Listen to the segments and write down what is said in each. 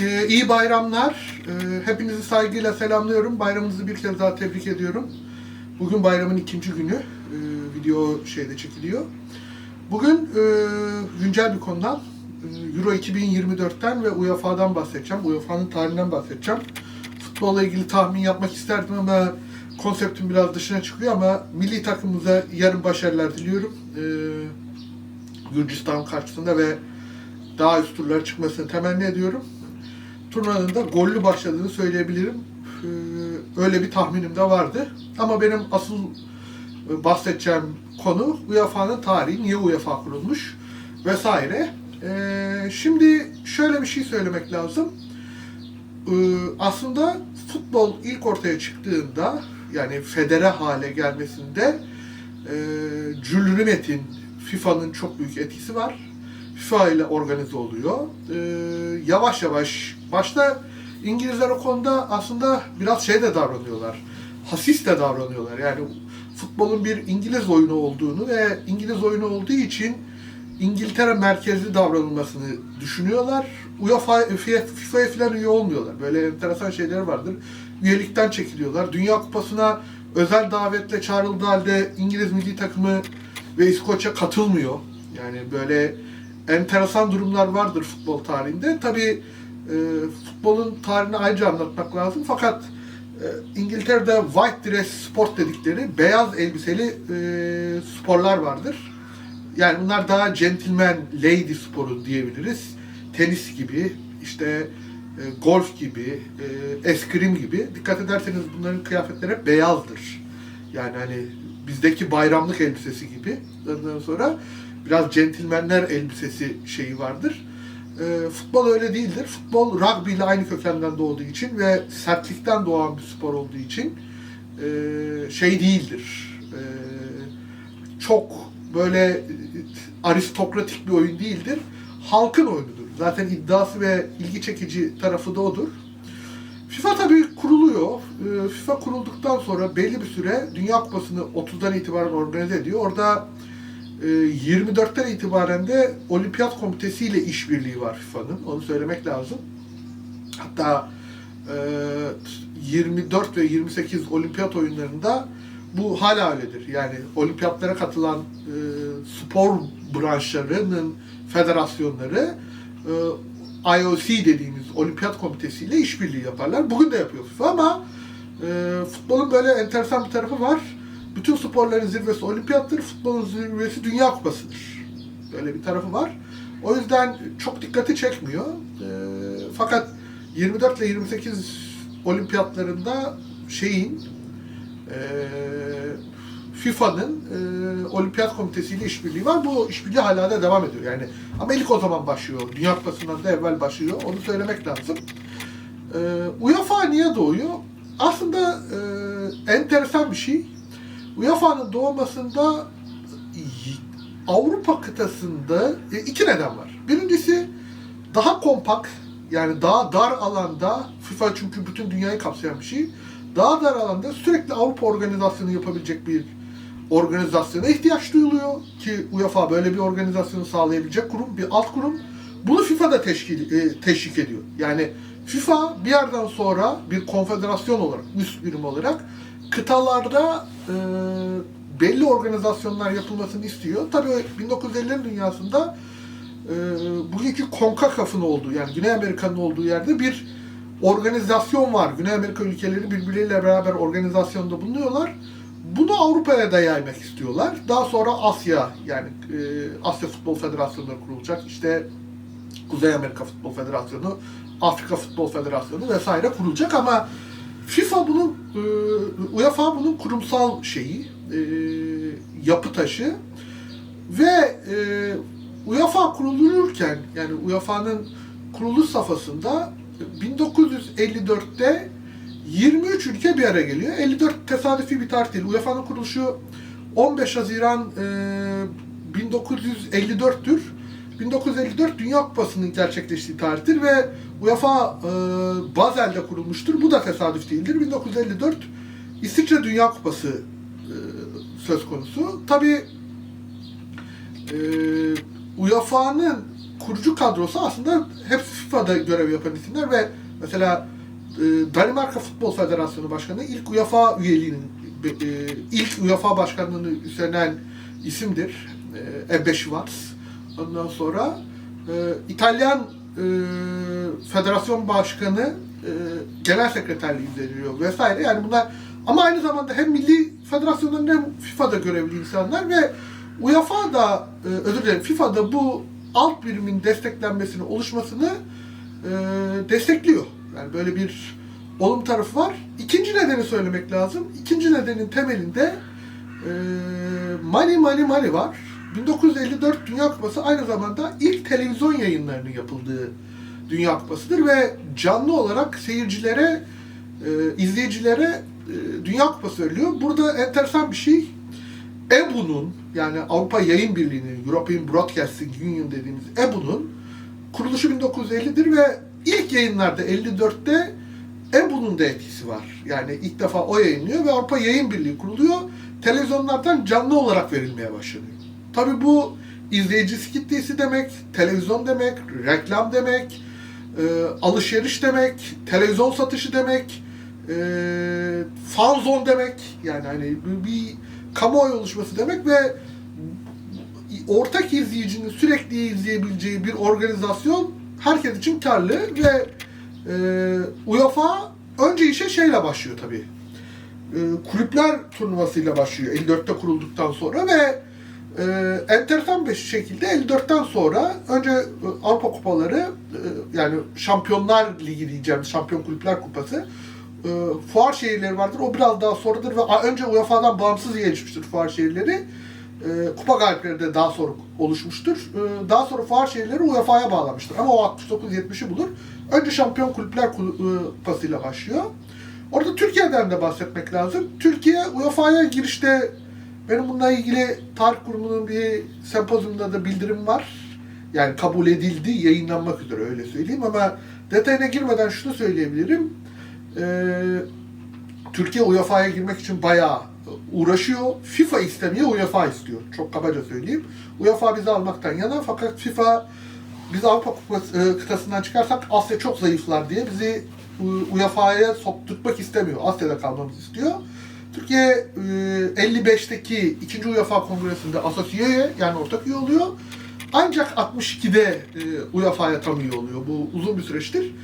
Ee, iyi bayramlar. Ee, hepinizi saygıyla selamlıyorum. Bayramınızı bir kez daha tebrik ediyorum. Bugün bayramın ikinci günü. Ee, video şeyde çekiliyor. Bugün e, güncel bir konudan e, Euro 2024'ten ve UEFA'dan bahsedeceğim. UEFA'nın tarihinden bahsedeceğim. Futbolla ilgili tahmin yapmak isterdim ama konseptin biraz dışına çıkıyor ama milli takımımıza yarın başarılar diliyorum. Ee, Gürcistan karşısında ve daha üst turlara çıkmasını temenni ediyorum. Turnuvanın da gollü başladığını söyleyebilirim. Ee, öyle bir tahminim de vardı. Ama benim asıl e, bahsedeceğim konu UEFA'nın tarihi, niye UEFA kurulmuş vesaire. Ee, şimdi şöyle bir şey söylemek lazım. Ee, aslında futbol ilk ortaya çıktığında yani federe hale gelmesinde e, Jules Rimet'in FIFA'nın çok büyük etkisi var. FIFA ile organize oluyor. Ee, yavaş yavaş başta İngilizler o konuda aslında biraz şey de davranıyorlar. Hasis de davranıyorlar. Yani futbolun bir İngiliz oyunu olduğunu ve İngiliz oyunu olduğu için İngiltere merkezli davranılmasını düşünüyorlar. UEFA, FIFA'ya falan üye olmuyorlar. Böyle enteresan şeyler vardır. Üyelikten çekiliyorlar. Dünya Kupası'na özel davetle çağrıldığı halde İngiliz milli takımı ve İskoçya katılmıyor. Yani böyle enteresan durumlar vardır futbol tarihinde. Tabii e, futbolun tarihini ayrıca anlatmak lazım. Fakat e, İngiltere'de white dress sport dedikleri beyaz elbiseli e, sporlar vardır. Yani bunlar daha gentleman lady sporu diyebiliriz. Tenis gibi, işte e, golf gibi, e, eskrim gibi. Dikkat ederseniz bunların kıyafetleri hep beyazdır. Yani hani bizdeki bayramlık elbisesi gibi. Ondan sonra biraz centilmenler elbisesi şeyi vardır. E, futbol öyle değildir. Futbol rugby ile aynı kökenden doğduğu için ve sertlikten doğan bir spor olduğu için e, şey değildir. E, çok böyle aristokratik bir oyun değildir. Halkın oyunudur. Zaten iddiası ve ilgi çekici tarafı da odur. FIFA tabii kuruluyor. Ee, FIFA kurulduktan sonra belli bir süre Dünya Kupası'nı 30'dan itibaren organize ediyor. Orada 24'ten itibaren de Olimpiyat Komitesi ile işbirliği var FIFA'nın. Onu söylemek lazım. Hatta e, 24 ve 28 olimpiyat oyunlarında bu hala öyledir. Yani olimpiyatlara katılan e, spor branşlarının federasyonları e, IOC dediğimiz olimpiyat komitesi ile işbirliği yaparlar. Bugün de yapıyor FIFA ama e, futbolun böyle enteresan bir tarafı var. Bütün sporların zirvesi olimpiyattır, futbolun zirvesi dünya kupasıdır. Böyle bir tarafı var. O yüzden çok dikkati çekmiyor. E, fakat 24 ile 28 olimpiyatlarında şeyin e, FIFA'nın e, olimpiyat komitesiyle işbirliği var. Bu işbirliği hala da devam ediyor. Yani ama ilk o zaman başlıyor. Dünya Kupası'ndan da evvel başlıyor. Onu söylemek lazım. E, UEFA niye doğuyor? Aslında e, enteresan bir şey. UEFA'nın doğmasında Avrupa kıtasında e, iki neden var. Birincisi daha kompakt yani daha dar alanda FIFA çünkü bütün dünyayı kapsayan bir şey. Daha dar alanda sürekli Avrupa organizasyonu yapabilecek bir organizasyona ihtiyaç duyuluyor ki UEFA böyle bir organizasyonu sağlayabilecek kurum, bir alt kurum. Bunu FIFA da teşkil, e, teşvik ediyor. Yani FIFA bir yerden sonra bir konfederasyon olarak, üst birim olarak kıtalarda e, belli organizasyonlar yapılmasını istiyor. Tabii 1950'lerin dünyasında e, bugünkü CONCACAF'ın olduğu yani Güney Amerika'nın olduğu yerde bir organizasyon var. Güney Amerika ülkeleri birbirleriyle beraber organizasyonda bulunuyorlar. Bunu Avrupa'ya da yaymak istiyorlar. Daha sonra Asya yani e, Asya Futbol Federasyonu kurulacak. İşte Kuzey Amerika Futbol Federasyonu, Afrika Futbol Federasyonu vesaire kurulacak ama FIFA bunun e, UEFA bunun kurumsal şeyi, e, yapı taşı ve e, UEFA kurulurken yani UEFA'nın kuruluş safhasında 1954'te 23 ülke bir araya geliyor. 54 tesadüfi bir tarih değil. UEFA'nın kuruluşu 15 Haziran e, 1954'tür. 1954 Dünya Kupası'nın gerçekleştiği tarihtir ve UEFA e, Basel'de kurulmuştur. Bu da tesadüf değildir. 1954 İsviçre Dünya Kupası e, söz konusu. Tabi e, UEFA'nın kurucu kadrosu aslında hepsi FIFA'da görev yapan isimler ve mesela e, Danimarka Futbol Federasyonu Başkanı ilk UEFA üyeliğinin e, ilk UEFA başkanlığını üstlenen isimdir. E, Ebbe Schwarz. Ondan sonra e, İtalyan e, Federasyon Başkanı e, genel sekreterliği üstleniyor vesaire. Yani bunlar ama aynı zamanda hem milli federasyonların hem FIFA'da görevli insanlar ve UEFA da e, özür dilerim FIFA'da bu alt birimin desteklenmesini, oluşmasını e, destekliyor. Yani böyle bir olum tarafı var. İkinci nedeni söylemek lazım. İkinci nedenin temelinde e, Mali Mali Mali var. 1954 Dünya Kupası aynı zamanda ilk televizyon yayınlarının yapıldığı Dünya Kupası'dır ve canlı olarak seyircilere, e, izleyicilere e, Dünya Kupası veriliyor. Burada enteresan bir şey. EBU'nun yani Avrupa Yayın Birliği'nin, European Broadcasting Union dediğimiz EBU'nun kuruluşu 1950'dir ve ilk yayınlarda 54'te EBU'nun da etkisi var. Yani ilk defa o yayınlıyor ve Avrupa Yayın Birliği kuruluyor. Televizyonlardan canlı olarak verilmeye başlanıyor. Tabi bu izleyicisi kitlesi demek, televizyon demek, reklam demek, e, alışveriş demek, televizyon satışı demek, e, fan zone demek. Yani hani bir, kamuoyu oluşması demek ve ortak izleyicinin sürekli izleyebileceği bir organizasyon herkes için karlı ve e, UEFA önce işe şeyle başlıyor tabii. E, kulüpler turnuvasıyla başlıyor 54'te kurulduktan sonra ve e, enteresan bir şekilde 54'ten sonra önce e, Avrupa kupaları e, yani Şampiyonlar Ligi diyeceğim Şampiyon Kulüpler Kupası e, fuar şehirleri vardır. O biraz daha sonradır ve önce UEFA'dan bağımsız gelişmiştir fuar şehirleri. E, kupa galipleri de daha sonra oluşmuştur. E, daha sonra fuar şehirleri UEFA'ya bağlamıştır. Ama o 69-70'i bulur. Önce Şampiyon Kulüpler Kul- e, Kupası'yla başlıyor. Orada Türkiye'den de bahsetmek lazım. Türkiye UEFA'ya girişte benim bununla ilgili Tarih Kurumu'nun bir sempozyumunda da bildirim var. Yani kabul edildi, yayınlanmak üzere öyle söyleyeyim ama detayına girmeden şunu söyleyebilirim. Ee, Türkiye UEFA'ya girmek için bayağı uğraşıyor. FIFA istemiyor, UEFA istiyor. Çok kabaca söyleyeyim. UEFA bizi almaktan yana fakat FIFA biz Avrupa Kupası e, kıtasından çıkarsak Asya çok zayıflar diye bizi UEFA'ya sokturtmak istemiyor. Asya'da kalmamızı istiyor. Türkiye e, 55'teki 2. UEFA Kongresi'nde asosiyeye yani ortak üye oluyor. Ancak 62'de e, UEFA'ya tam üye oluyor. Bu uzun bir süreçtir.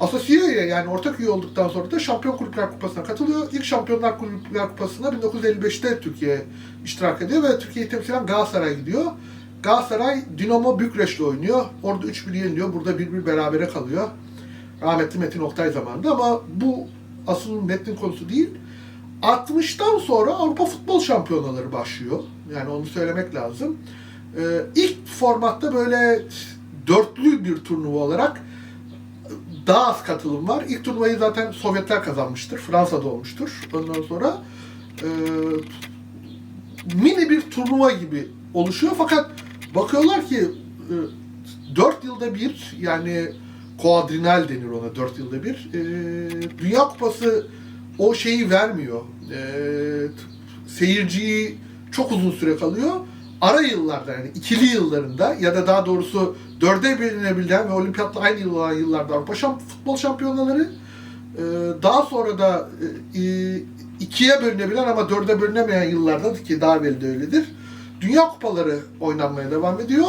Asosiyeye yani ortak üye olduktan sonra da Şampiyon Kulüpler Kupası'na katılıyor. İlk Şampiyonlar Kulüpler Kupası'na 1955'te Türkiye iştirak ediyor ve Türkiye'yi temsilen Galatasaray gidiyor. Galatasaray Dinamo Bükreş'le oynuyor. Orada 3-1 yeniliyor. Burada 1-1 berabere kalıyor. Rahmetli Metin Oktay zamanında ama bu asıl metnin konusu değil. 60'tan sonra Avrupa Futbol Şampiyonaları başlıyor. Yani onu söylemek lazım. Ee, ilk formatta böyle dörtlü bir turnuva olarak daha az katılım var. İlk turnuvayı zaten Sovyetler kazanmıştır. Fransa'da olmuştur. Ondan sonra e, mini bir turnuva gibi oluşuyor. Fakat bakıyorlar ki e, 4 yılda bir yani kuadrinal denir ona 4 yılda bir. E, Dünya Kupası o şeyi vermiyor. E, seyirciyi çok uzun süre kalıyor. Ara yıllarda yani ikili yıllarında ya da daha doğrusu dörde bölünebilen ve olimpiyatla aynı yıl olan yıllarda Avrupa şamp futbol şampiyonaları e, daha sonra da e, ikiye bölünebilen ama dörde bölünemeyen yıllarda ki daha belli de öyledir. Dünya kupaları oynanmaya devam ediyor.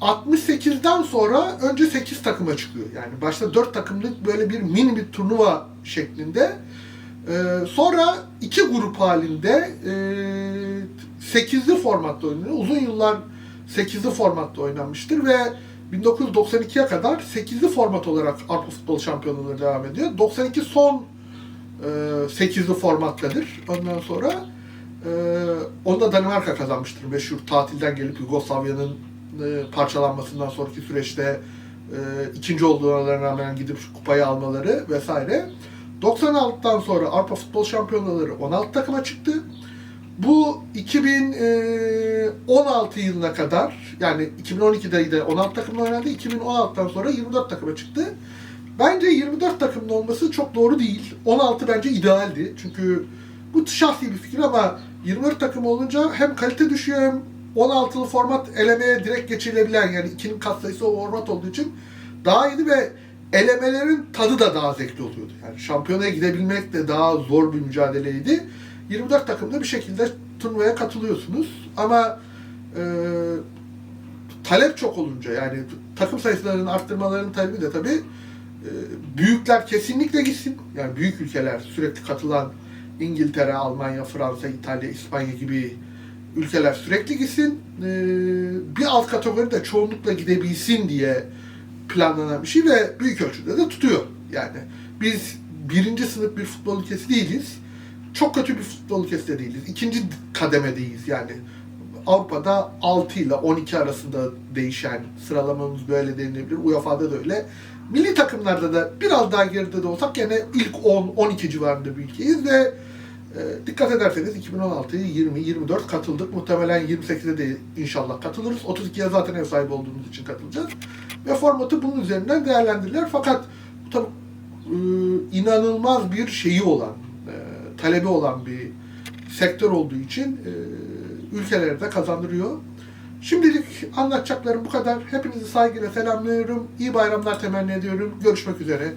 68'den sonra önce 8 takıma çıkıyor. Yani başta 4 takımlık böyle bir mini bir turnuva şeklinde. Ee, sonra iki grup halinde e, 8'li formatta oynanıyor. Uzun yıllar 8'li formatta oynanmıştır ve 1992'ye kadar 8'li format olarak Avrupa Futbol Şampiyonaları devam ediyor. 92 son e, 8'li formattadır. Ondan sonra e, onu da Danimarka kazanmıştır. Meşhur tatilden gelip Yugoslavya'nın e, parçalanmasından sonraki süreçte e, ikinci olduğuna rağmen gidip kupayı almaları vesaire. 96'dan sonra Avrupa Futbol Şampiyonaları 16 takıma çıktı. Bu 2016 yılına kadar yani 2012'de de 16 takımla oynandı. 2016'dan sonra 24 takıma çıktı. Bence 24 takımın olması çok doğru değil. 16 bence idealdi. Çünkü bu şahsi bir fikir ama 24 takım olunca hem kalite düşüyor hem 16'lı format elemeye direkt geçilebilen yani ikinin katsayısı o format olduğu için daha iyiydi ve elemelerin tadı da daha zevkli oluyordu. Yani şampiyonaya gidebilmek de daha zor bir mücadeleydi. 24 takımda bir şekilde turnuvaya katılıyorsunuz ama e, talep çok olunca yani takım sayılarının arttırmalarının talebi de tabii e, büyükler kesinlikle gitsin. Yani büyük ülkeler sürekli katılan İngiltere, Almanya, Fransa, İtalya, İspanya gibi ülkeler sürekli gitsin. E, bir alt kategori de çoğunlukla gidebilsin diye planlanan bir şey ve büyük ölçüde de tutuyor. Yani biz birinci sınıf bir futbol ülkesi değiliz. Çok kötü bir futbol ülkesi de değiliz. İkinci kademedeyiz yani. Avrupa'da 6 ile 12 arasında değişen sıralamamız böyle denilebilir. UEFA'da da öyle. Milli takımlarda da biraz daha geride de olsak gene ilk 10-12 civarında bir ülkeyiz ve e, dikkat ederseniz 2016'yı 20-24 katıldık. Muhtemelen 28'e de inşallah katılırız. 32'ye zaten ev sahibi olduğumuz için katılacağız. Ve formatı bunun üzerinden değerlendirirler. Fakat bu tabii e, inanılmaz bir şeyi olan, e, talebi olan bir sektör olduğu için e, de kazandırıyor. Şimdilik anlatacaklarım bu kadar. Hepinizi saygıyla selamlıyorum. İyi bayramlar temenni ediyorum. Görüşmek üzere.